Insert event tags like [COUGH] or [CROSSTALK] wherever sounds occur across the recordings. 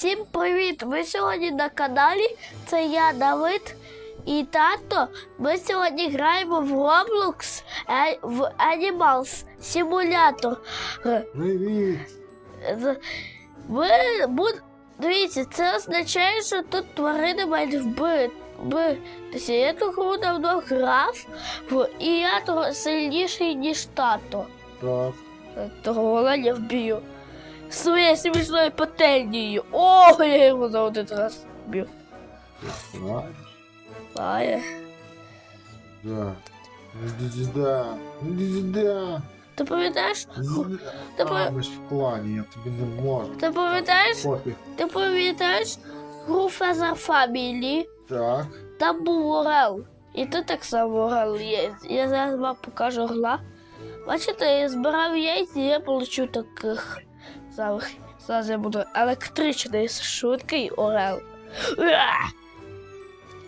Всім привіт! Ви сьогодні на каналі. Це я Давид і тато. Ми сьогодні граємо в Roblox е, в Animals Simulator. Привіт! Ви. Дивіться, це означає, що тут тварини мають вбити. вбитися. Я ту гру давно грав, і я сильніший, ніж тато. Так. Того оленя вб'ю. Своєю смішною пательнею. О, я його за один раз вбив. Так. Ає. Да. Іди сюди. Іди сюди. Ти пам'ятаєш? Іди. Ти А, пам'ятаєш? ми ж в клані, я тобі не можу. Ти пам'ятаєш? Пофіг. Ти пам'ятаєш гру Feather Family? Так. Там був Орел. І тут так само Орел є. Я зараз вам покажу орла. Бачите, я збирав яйця, і я получу таких Самих. Зараз я буду електричний швидкий Орел.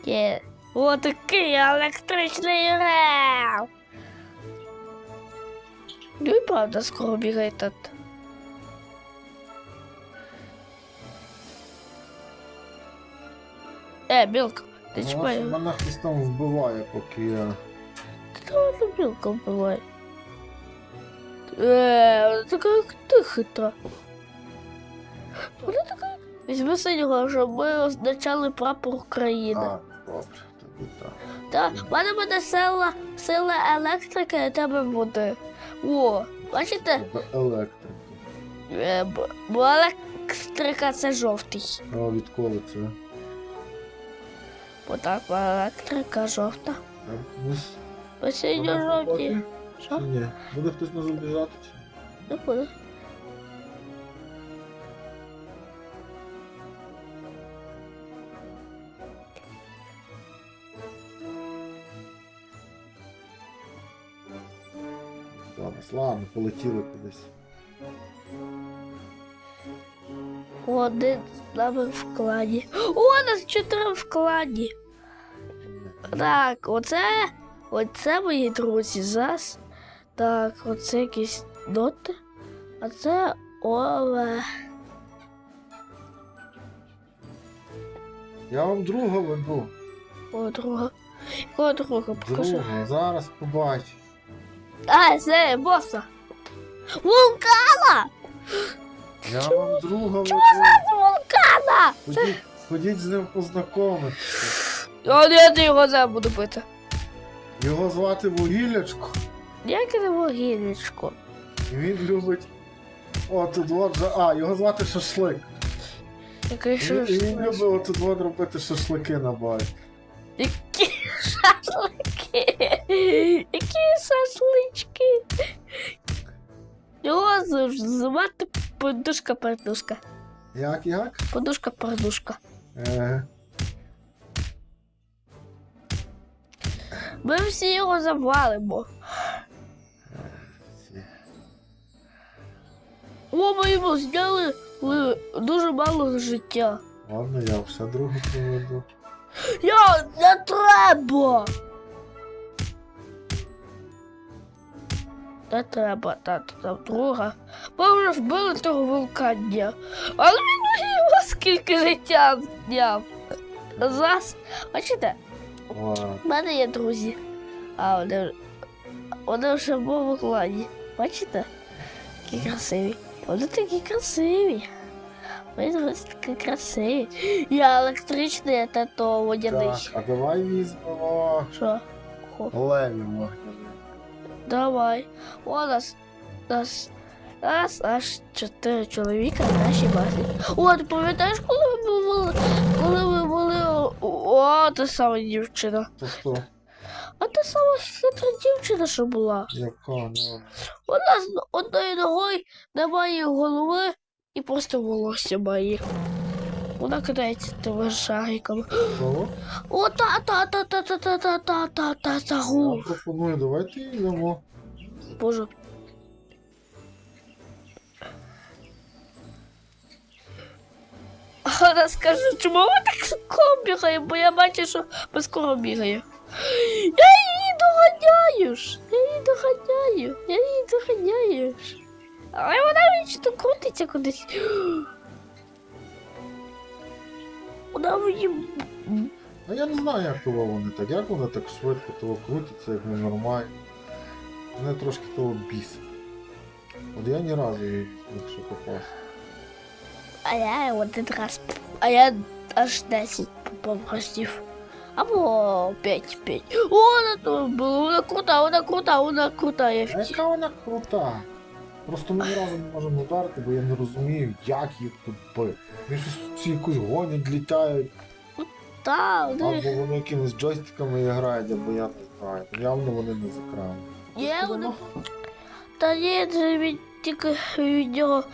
Є. О, такий електричний Орел. Ну і правда скоро бігає тут. Е, білка, ти Вона чіпай. Мене хтось там вбиває, поки я. Та вона білка вбиває. Е, така як ти хитра. Вона така. Візьми синього, щоб ми означали прапор України. А, добре, так. Та в мене буде сила, сила електрики, а тебе води. О, бачите? Тебе електрика. Е, бо, бо електрика це жовтий. А відколи це? Бо так, електрика жовта. Там вниз. Синьо жовті. Що? ні? Буде хтось нас обіжати? чи? Не буде. Зараз, ладно, полетіли кудись. Один з нами в клані. О, нас чотири в клані. Так, оце. Оце мої друзі. Зас. Так, оце якісь ноти. А це Оле. Я вам друга веду. О, друга. Якого друга покажи? Друга, зараз побачиш. А, це боса. Вулкана! Я вам друга веду. Це вулкана! Ходіть, ходіть з ним познайомитися. О, я ти його зараз буду бити. Його звати Вугіллячко, Як це вугілечко? він любить. От же. А, його звати Шашлик. Який І, він- він любить отут от робити шашлики на барі. Які шашлики? Які шашлички? Його звати подушка пердушка. Як, як? Подушка пердушка. Е, Ми всі його завалимо. О, ми йому зняли дуже мало життя. ладно, я все друге проведу. Я не треба. Не треба, тато, там друга. Ми вже вбили того вулкання. Але він його скільки життя зняв. Зараз, бачите, Ладно. в мене є друзі. А вони, вони вже в моєму клані. Бачите? Які красиві. Вони такі красиві. Вони такі красиві. Я електричний, а тато водяний. Так, а давай візьмемо Що? Хо. леві. Давай. О, нас, нас, нас аж чотири чоловіка на нашій базі. О, ти пам'ятаєш, коли ми були, коли ми були, о, та сама дівчина. Тобто, А та сама хитра дівчина, що була. яка не Вона з одної ногою немає голови і просто волосся має. Вона кидається тими шариками. Кого? О, та та та та та та та та та та та Я гу. пропоную, давайте йдемо. Боже. А вона скаже, чому ви так скоро бігає, бо я бачу, що ми скоро бігає. Я її доганяю ж. Я її доганяю. Я її доганяю ж. Але вона вічно крутиться кудись. Вона мені. А я не знаю, як того вони так, як вони так швидко того крутяться, як ненормально. Мене трошки того бісить. От я ні разу їх якщо попав. А я один раз. А я аж 10 попав разів. Або 5 5. О, вона то була, вона крута, вона крута, вона крута, я А яка вона крута. Просто ми ні разу не можемо ударити, бо я не розумію, як їх тут бити. Вони щось всі якусь гонять, літають, Та, вони... або вони якимись джойстиками грають, або я не знаю. Явно вони не закрали. Є вони. Та ні, це від тільки від нього.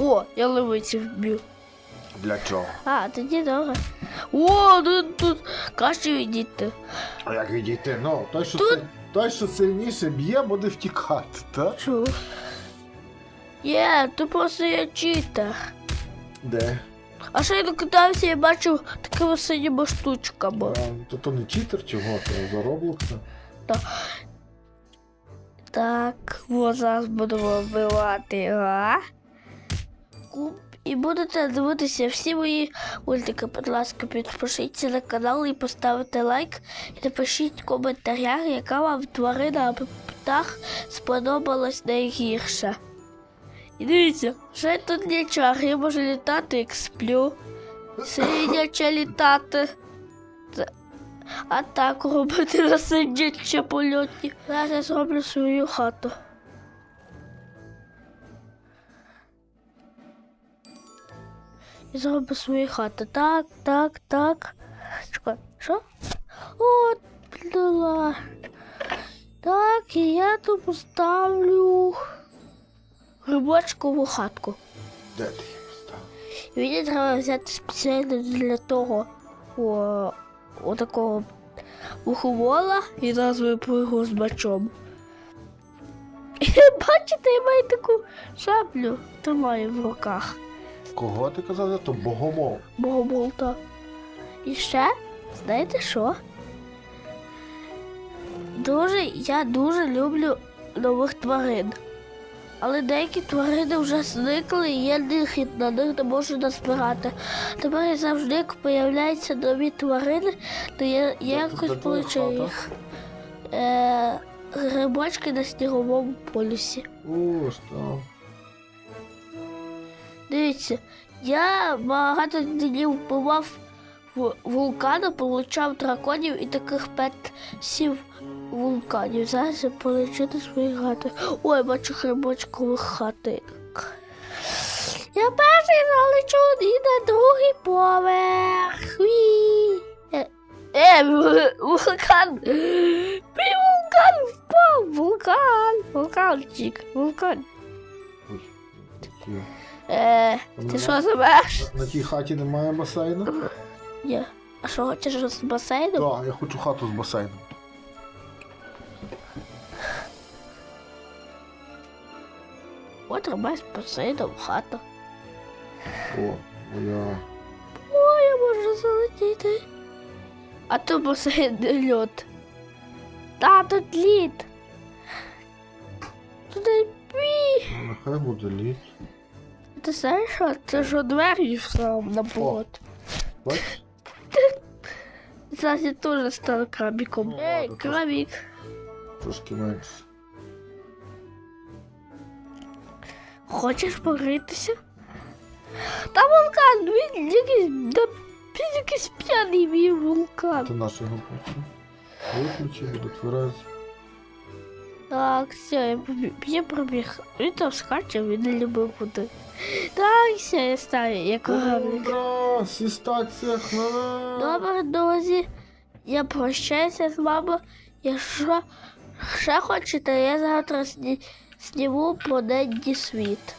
О, я левиці вбив. Для чого? А, тоді добре. О, тут, тут краще відійти. А як відійти? Ну, той, що, Тут- силь- той, що сильніше б'є, буде втікати, так? Чу. Є, ти просто є читер. Де? А ще я докидався і бачив такими синіми штучками. А, то то не читер чого, то за Роблокса. Так, от зараз будемо вбивати. А? І будете дивитися всі мої мультики. Будь ласка, підпишіться на канал і поставте лайк. І напишіть в коментарях, яка вам тварина або птах сподобалась найгірше. І дивіться, ще тут нічого, я можу літати, як сплю. Сидячи літати. А так робити на сидячи польоті. Зараз зроблю свою хату. І зроблю свою хату. Так, так, так. Чекай, що? От, бля. Так, і я тут поставлю грибочкову хатку. Де ти її поставив? І мені треба взяти спеціально для того о, о такого уховола і назвою його з бачом. І [LAUGHS] бачите, я маю таку шаблю, тримаю в руках Кого ти казав? То богомол. богомолта. І ще, знаєте що? Дуже, я дуже люблю нових тварин. Але деякі тварини вже зникли, і я них і на них не можу назбирати. Тепер я завжди, як появляються нові тварини, то я, я якось хата? їх. Е, грибочки на сніговому полюсі. О, що? Дивіться, я багато днів вбивав в вулкани, получав драконів і таких петсів вулканів. Зараз я полечу до своєї хати. Ой, бачу грибочкових хатинок. Я перший залечу і на другий поверх. Е, Е, вулкан! Мій вулкан впав! Вулкан! Вулканчик! Вулкан! Ой. Е, ти що забеш? На тій хаті немає басейну? Ні. А що хочеш з басейном? Так, я хочу хату з басейном. От тримай з басейном хата. О, моя. О, я можу залетіти. А то басейн не льот. Та тут лід. Туди пі. Нехай буде літ. Ти знаєш, що це ж двері сам на болот. Бачиш? Зараз я теж стану крабіком. Ну, Ей, ладно, крабік. Трошки менше. Хочеш погрітися? Та вулкан, він якийсь, да, він якийсь п'яний мій вулкан. Ти наш його включив. Виключи, буде. Так, все, я, побіг, я пробіг. Він там скаче, він не любив куди. Так, все, я як гавник. Ура! Всі стаціях на... Добре, друзі, я прощаюся з вами. Якщо ще хочете, я завтра сні, сніму про денді світ.